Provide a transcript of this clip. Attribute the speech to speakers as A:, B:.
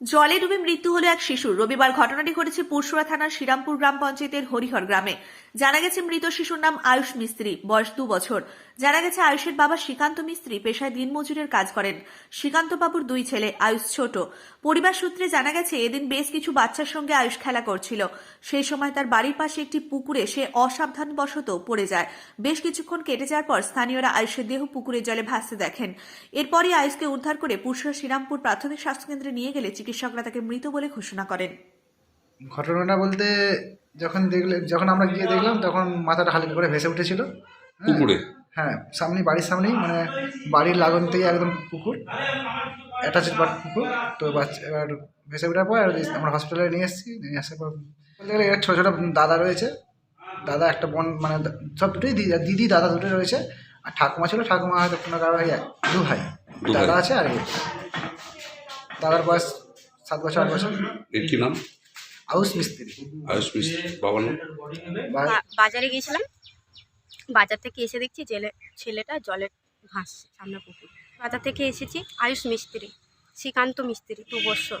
A: জলে ডুবে মৃত্যু হলো এক শিশুর। রবিবার ঘটনাটি ঘটেছে পুরসুরা থানার শ্রীরামপুর গ্রাম পঞ্চায়েতের হরিহর গ্রামে। জানা গেছে, মৃত শিশুর নাম আয়ুষ মিস্ত্রি, বয়স দু বছর। জানা গেছে, আয়ুষের বাবা শ্রীকান্ত মিস্ত্রি পেশায় দিনমজুরের কাজ করেন। শ্রীকান্ত বাবুর দুই ছেলে, আয়ুষ ছোট। পরিবার সূত্রে জানা গেছে, এদিন বেশ কিছু বাচ্চার সঙ্গে আয়ুষ খেলা করছিল। সেই সময় তার বাড়ির পাশে একটি পুকুরে সে অসাবধানবশত পড়ে যায়। বেশ কিছুক্ষণ কেটে যাওয়ার পর স্থানীয়রা আয়ুষের দেহ পুকুরের জলে ভাসতে দেখেন। এরপরই আয়ুষকে উদ্ধার করে পুরসুরা শ্রীরামপুর প্রাথমিক স্বাস্থ্যকেন্দ্রে নিয়ে গেলে চিকিৎসকরা তাকে মৃত বলে ঘোষণা করেন
B: ঘটনাটা বলতে যখন দেখলে যখন আমরা গিয়ে দেখলাম তখন মাথাটা হালকা করে ভেসে উঠেছিল হ্যাঁ।
C: পুকুরে
B: হ্যাঁ সামনে বাড়ির সামনেই মানে বাড়ির লাগন থেকে একদম পুকুর অ্যাটাচ পুকুর তো বাচ্চা এবার ভেসে ওঠার পর আমরা হসপিটালে নিয়ে এসেছি নিয়ে আসার পর বলতে গেলে এর ছোটো ছোটো দাদা রয়েছে দাদা একটা বোন মানে দা- সব দুটোই দিদি দিদি দাদা দুটোই রয়েছে আর ঠাকুমা ছিল ঠাকুমা হয়তো কোনো কারও ভাই দু ভাই
C: দু ভাই।
B: দাদা আছে আর এ। দাদার বয়স সাত বছর আট বছর?
C: এর কি নাম?
B: আউস মিস্ত্রি।
C: আয়ুষ মিস্ত্রি বাবার নাম?
D: বাজারে গিয়েছিলাম। বাজার থেকে এসে দেখছি জেলে ছেলেটা জলে ভাসছে সামনে পুকুর। বাজার থেকে এসেছি আয়ুষ মিস্ত্রি শ্রীকান্ত মিস্ত্রি দু বছর।